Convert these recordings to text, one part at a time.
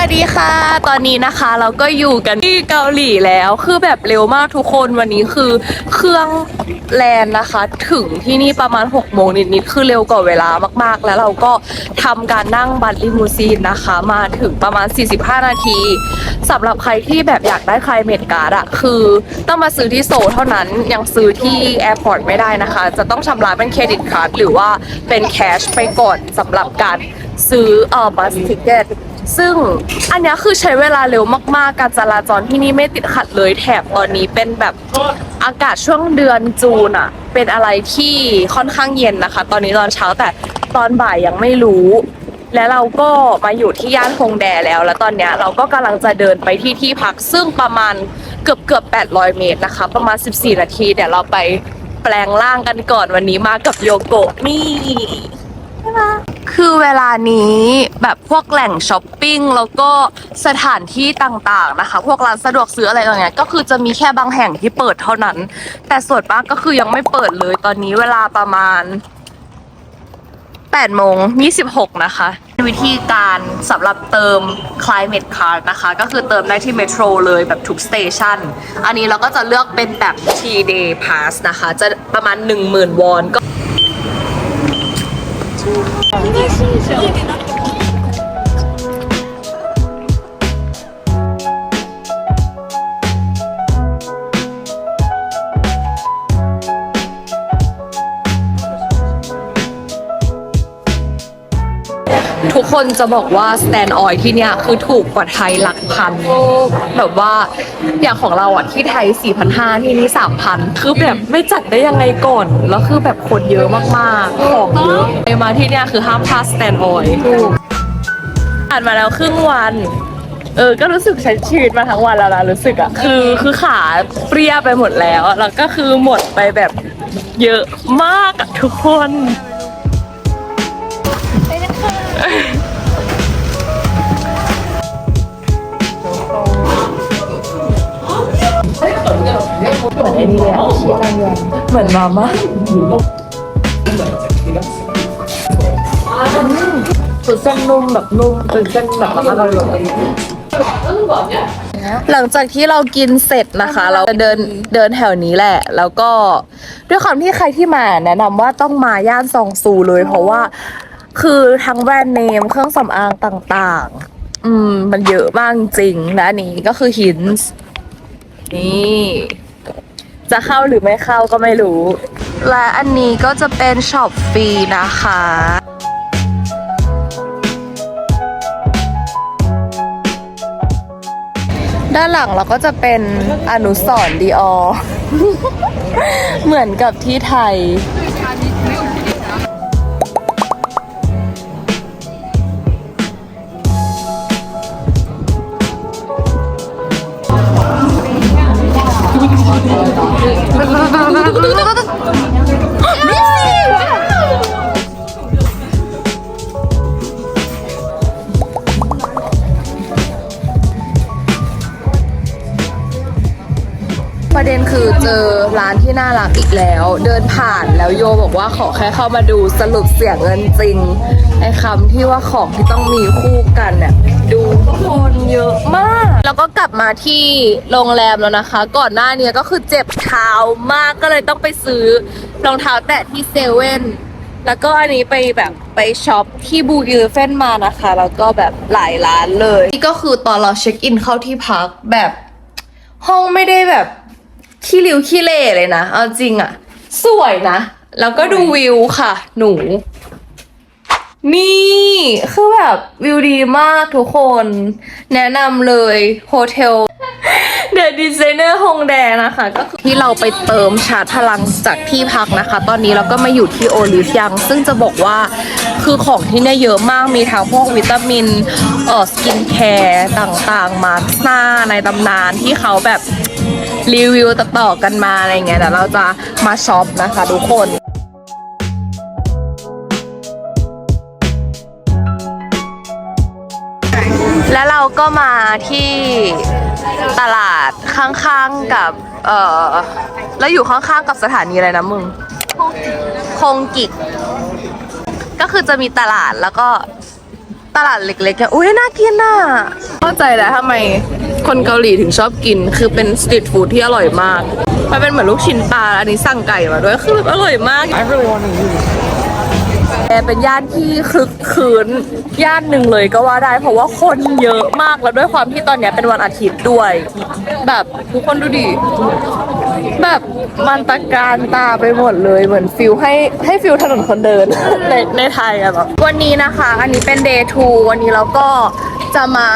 สวัสดีค่ะ ตอนนี้นะคะเราก็อยู่กันที่เกาหลีแล้ว คือแบบเร็วมากทุกคนวันนี้คือเครื่องแลนนะคะ ถึงที่นี่ประมาณ6โมงนิดๆคือเร็วกว่าเวลามากๆ แล้วเราก็ทำการนั่งบัสลิมูซีนนะคะ มาถึงประมาณ 45 นาทีสำหรับใครที่แบบอยากได้ใคลายเมดการ์ดอะคือต้องมาซื้อที่โซเท่านั้นยังซื้อที่แอร์พอร์ตไม่ได้นะคะ จะต้องชำระเป็นเครดิตการ์ดหรือว่าเป็นแคชไปก่อนสำหรับการซื้อเอ่อบัสทิเกต ซึ่งอันเนี้ยคือใช้เวลาเร็วมากๆ การจราจรที่นี่ไม่ติดขัดเลยแถบตอนนี้เป็นแบบอากาศช่วงเดือนจูนอะเป็นอะไรที่ค่อนข้างเย็นนะคะ ตอนนี้ตอนเช้าแต่ตอนบ่ายยังไม่รู้ และเราก็มาอยู่ที่ย่านฮงแดแล้ว แล้วตอนเนี้ยเราก็กำลังจะเดินไปที่ที่พักซึ่งประมาณเกือบเกือบ800 เมตรนะคะ ประมาณ 14 นาทีเดี๋ยวเราไปแปลงร่างกันก่อนวันนี้มากับโยโกะนี่ คือเวลานี้แบบพวกแหล่งช้อปปิ้งแล้วก็สถานที่ต่างๆนะคะ พวกร้านสะดวกซื้ออะไรต่างๆก็คือจะมีแค่บางแห่งที่เปิดเท่านั้น แต่ส่วนมากก็คือยังไม่เปิดเลยตอนนี้เวลาประมาณ8โมง26 นะคะ วิธีการสำหรับเติม climate card นะคะ ก็คือเติมได้ที่เมโทรเลยแบบทุกสเตชันอันนี้เราก็จะเลือกเป็นแบบ T day pass นะคะ จะประมาณ 10,000 วอนก็ ทุ คนจะบอกว่าสแตนออยที่เนี่ยคือถูกกว่าไทยหลักพันแบบว่าอย่างของเราอะที่ไทย 4,500ที่นี่3,000 คือแบบไม่จัดได้ยังไงก่อน แล้วคือแบบคนเยอะมากๆ ของเยอะไปมาที่เนี่ยคือห้ามพลาดสแตนออยถูกผ่านมาแล้วครึ่งวันเออ ก็รู้สึกใช้ชีวิตมาทั้งวันแล้วนะรู้สึกอะคือ คือขาเปรี้ยไปหมดแล้ว แล้วก็คือหมดไปแบบเยอะมากทุกคน เหมือนไอ้นี่เลยอะเหมือนมาม่าคือเส้นนุ่มแบบนุ่มเป็นเส้นแบบมาม่าเกาหลีหลังจากที่เรากินเสร็จนะคะ เราจะเดินเดินแถวนี้แหละ แล้วก็ด้วยความที่ใครที่มาแนะนำว่าต้องมาย่านซองซูเลย เพราะว่าคือทั้งแบรนด์เนมเครื่องสำอางต่างๆ อืม มันเยอะมากจริงและอันนี้ก็คือหินส์นี่ จะเข้าหรือไม่เข้าก็ไม่รู้ และอันนี้ก็จะเป็นช็อปฟรีนะคะ ด้านหลังเราก็จะเป็นอนุสรณ์ดีออ เหมือนกับที่ไทย ประเด็ คือเจอร้านที่น่ารักอีกแล้ว เดินผ่านแล้วโยบอกว่าขอแค่เข้ามาดูสรุปเสียงเงินจริงไอ้คำที่ว่าของที่ต้องมีคู่กันเนี่ยดูคนเยอะมาก แล้วก็กลับมาที่โรงแรมแล้วนะคะ ก่อนหน้านี้ก็คือเจ็บเท้ามากก็เลยต้องไปซื้อรองเท้าแตะที่เซเว่นแล้วก็อันนี้ไปแบบไปช็อปที่บูยูเฟนมานะคะ แล้วก็แบบหลายร้านเลย นี่ก็คือตอนเราเช็คอินเข้าที่พักแบบห้องไม่ได้แบบ ขี้ริ้วขี้เล่เลยนะ เอาจริงอะสวยนะ แล้วก็ดูวิวค่ะ หนู นี่คือแบบวิวดีมากทุกคน แนะนำเลยโฮเทลเดอะดีไซเนอร์ฮงแดนะคะ ก็คือที่เราไปเติมชาร์จพลังจากที่พักนะคะ ตอนนี้เราก็มาอยู่ที่โอลิฟยัง ซึ่งจะบอกว่าคือของที่เนี่ยเยอะมากมีทั้งพวกวิตามินเอ่อสกินแคร์ต่างๆ มาสก์หน้าในตำนานที่เขาแบบ รีวิวต่อๆกันมาอะไรเงี้ยเดี๋ยวเราจะมาช็อปนะคะทุกคนแล้วเราก็มาที่ตลาดข้างๆกับ เออแล้วอยู่ข้างๆกับสถานีอะไรนะมึง คงกิก ก็คือจะมีตลาดแล้วก็ตลาดเล็กๆอะอุ้ยน่ากินอะ เข้าใจแล้วทำไม คนเกาหลีถึงชอบกิน คือเป็นสตรีทฟู้ดที่อร่อยมาก มันเป็นเหมือนลูกชิ้นปลาอันนี้สั่งไก่มาด้วย คือแบบอร่อยมากแอร์เป็นย่านที่คึกคืนย่านหนึ่งเลยก็ว่าได้ เพราะว่าคนเยอะมากแล้วด้วยความที่ตอนเนี้ยเป็นวันอาทิตย์ด้วย แบบทุกคนดูดิแบบมันตะการตาไปหมดเลยเหมือนฟิลให้ให้ฟิลถนนคนเดิน ในในไทยอะแบบวันนี้นะคะ อันนี้เป็น day two วันนี้เราก็จะมา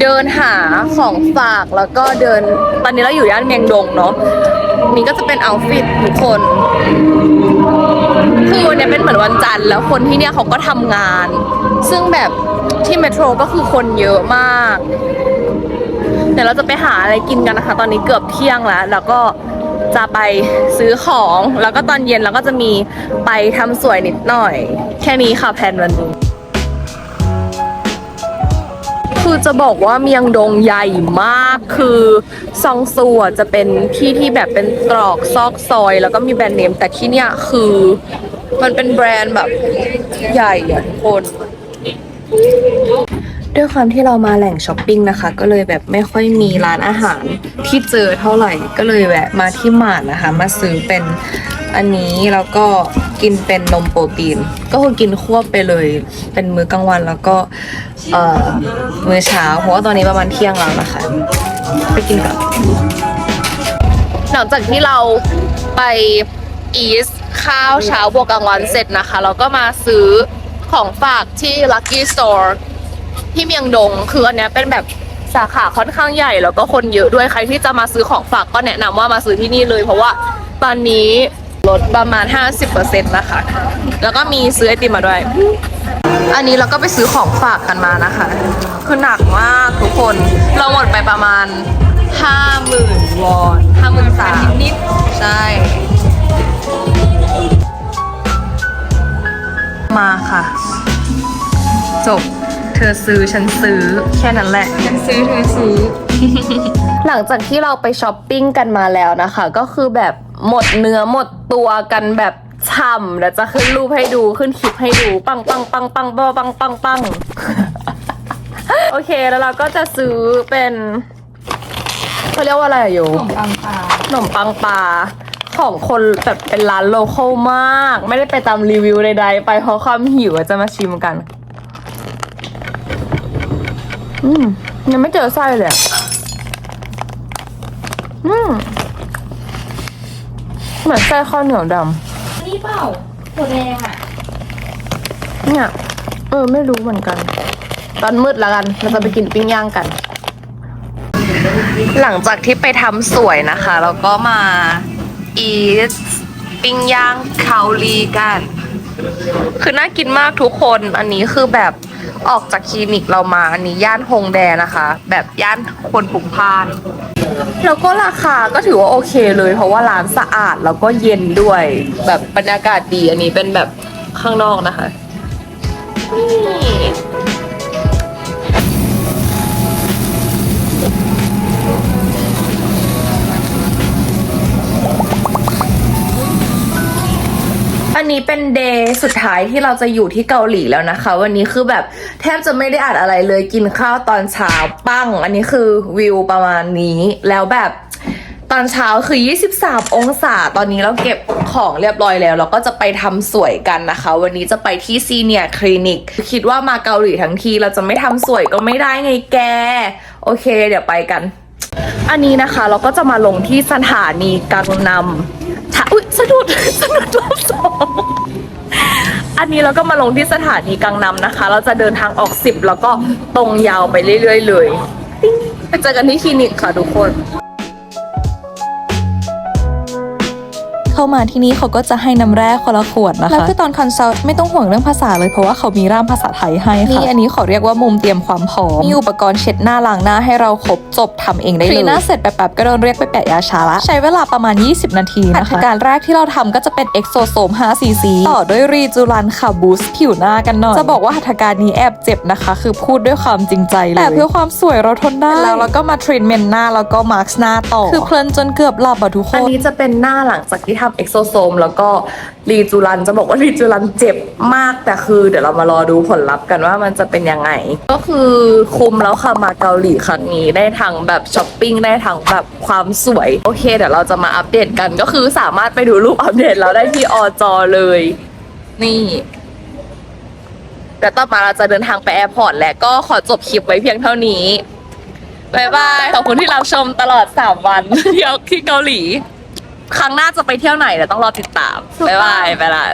เดินหาของฝากแล้วก็เดินตอนนี้เราอยู่ย่านเมียงดงเนาะนี่ก็จะเป็นเอาฟิตทุกคนคือวันนี้เป็นเหมือนวันจันทร์แล้วคนที่เนี่ยเขาก็ทำงาน ซึ่งแบบที่เมโทรก็คือคนเยอะมาก เดี๋ยวเราจะไปหาอะไรกินกันนะคะ ตอนนี้เกือบเที่ยงแล้ว แล้วก็จะไปซื้อของ แล้วก็ตอนเย็นเราก็จะมีไปทำสวยนิดหน่อย แค่นี้ค่ะแผนวันนี้ คือจะบอกว่าเมียงดงใหญ่มาก คือซองซัวจะเป็นที่ที่แบบเป็นตรอกซอกซอย แล้วก็มีแบรนด์เนม แต่ที่เนี่ยคือมันเป็นแบรนด์แบบใหญ่อะทุกคน ด้วยความที่เรามาแหล่งช้อปปิ้งนะคะ ก็เลยแบบไม่ค่อยมีร้านอาหารที่เจอเท่าไหร่ก็เลยแวะมาที่หมาดนะคะ มาซื้อเป็นอันนี้แล้วก็กินเป็นนมโปรตีน ก็คือกินควบไปเลย เป็นมื้อกลางวันแล้วก็มื้อเช้าเพราะว่าตอนนี้ประมาณเที่ยงแล้วนะคะ ไปกินกันหลังจากที่เราไปอีสข้าวเช้าบวกกลางวันเสร็จนะคะ เราก็มาซื้อของฝากที่ Lucky Store ที่เมียงดง คืออันเนี้ยเป็นแบบสาขาค่อนข้างใหญ่แล้วก็คนเยอะด้วยใครที่จะมาซื้อของฝากก็แนะนำว่ามาซื้อที่นี่เลย เพราะว่าตอนนี้ลดประมาณ 50%นะคะ แล้วก็มีซื้อไอติมมาด้วย อันนี้เราก็ไปซื้อของฝากกันมานะคะ คือหนักมากทุกคน เราหมดไปประมาณ 50,000 วอน50,000สามนิดใช่ มาค่ะ จบ เธอซื้อฉันซื้อ แค่นั้นแหละ ฉันซื้อเธอซื้อ หลังจากที่เราไปช้อปปิ้งกันมาแล้วนะคะ ก็คือแบบหมดเนื้อหมดตัวกันแบบฉ่ำแล้วจะขึ้นรูปให้ดูขึ้นคลิปให้ดูปังปังปังปังปังปังปังปังโอเคแล้วเราก็จะซื้อเป็นเขาเรียกว่าอะไรอะโยขนมปังปลาขนมปังปลาของคนแบบเป็นร้านโลเคอลมาก ไม่ได้ไปตามรีวิวใดๆไปเพราะความหิวอะจะมาชิมกัน อืมยังไม่เจอไส้เลยอะอืมเหมือนไส้ข้าวเหนียวดนี่เปล่าถั่วแดงอะำเนี่ยเออไม่รู้เหมือนกัน ตอนมืดแล้วกันเราจะไปกินปิ้งย่างกัน หลังจากที่ไปทำสวยนะคะเราก็มาอีทปิ้งย่างคาลีกัน คือน่ากินมากทุกคน อันนี้คือแบบ ออกจากคลินิกเรามาอันนี้ย่านฮงแดนะคะ แบบย่านคนผุ่พาน แล้วก็ราคาก็ถือว่าโอเคเลย เพราะว่าร้านสะอาดแล้วก็เย็นด้วย แบบบรรยากาศดีอันนี้เป็นแบบข้างนอกนะคะนี่ นี้เป็นเดย์สุดท้ายที่เราจะอยู่ที่เกาหลีแล้วนะคะ วันนี้คือแบบแทบจะไม่ได้อ่านอะไรเลยกินข้าวตอนเช้าปั้ง อันนี้คือวิวประมาณนี้แล้วแบบตอนเช้าคือ 23 องศา ตอนนี้เราเก็บของเรียบร้อยแล้ว เราก็จะไปทำสวยกันนะคะ วันนี้จะไปที่ซีเนียคลินิก คิดว่ามาเกาหลีทั้งทีเราจะไม่ทำสวยก็ไม่ได้ไงแก โอเค เดี๋ยวไปกัน อันนี้นะคะเราก็จะมาลงที่สถานีกังนำถ้าอุ้ยสะ ดุดสะดุดรอบสองอันนี้เราก็มาลงที่สถานีกังนำนะคะ เราจะเดินทางออกสิบแล้วก็ตรงยาวไปเรื่อย ๆ เลย ไปเจอกันที่คลินิกค่ะทุกคน เข้ามาที่นี่เขาก็จะให้น้ำแร่คนละขวดนะคะแล้วคือตอนคอนซัลท์ไม่ต้องห่วงเรื่องภาษาเลยเพราะว่าเขามีร่ามภาษาไทยให้ค่ะนี่อันนี้ขอเรียกว่ามุมเตรียมความพร้อมมีอุปกรณ์เช็ดหน้าล้างหน้าให้เราครบจบทำเองได้เลยคลีนหน้าเสร็จแป๊บๆก็โดนเรียกไปแปะยาชาละใช้เวลาประมาณ 20 นาทีนะคะการแรกที่เราทำก็จะเป็นเอ็กโซโซม5 cc ต่อด้วยรีจูรันค่ะบูสต์ผิวหน้ากันหน่อยจะบอกว่าหัตถการนี้แอบเจ็บนะคะ คือพูดด้วยความจริงใจเลยแต่เพื่อความสวยเราทนได้แล้วเราก็มาทรีทเมนต์หน้าแล้วก็มาร์กหน้าต่อคือเพลินจนเกือบหลับอะทุกคอันนนี้จะเป็นหน้าหลังจากที่ทำเอ็กโซโซมแล้วก็รีจูรันจะบอกว่ารีจูรันเจ็บมากแต่คือเดี๋ยวเรามารอดูผลลัพธ์กันว่ามันจะเป็นยังไง ก็คือคุมแล้วค่ะมาเกาหลีครั้งนี้ได้ทั้งแบบช้อปปิ้งได้ทั้งแบบความสวยโอเคเดี๋ยวเราจะมาอัปเดตกันก็คือสามารถไปดูรูปอัปเดตเราได้ที่อจอเลย นี่แต่ต่อมาเราจะเดินทางไปแอร์พอร์ตและก็ขอจบคลิปไว้เพียงเท่านี้บายบาย ขอบคุณที่รับชมตลอด 3 วันเที่ยวที่เกาหลี ครั้งหน้าจะไปเที่ยวไหนเดี๋ยวต้องรอติดตาม บ๊ายบายไปละ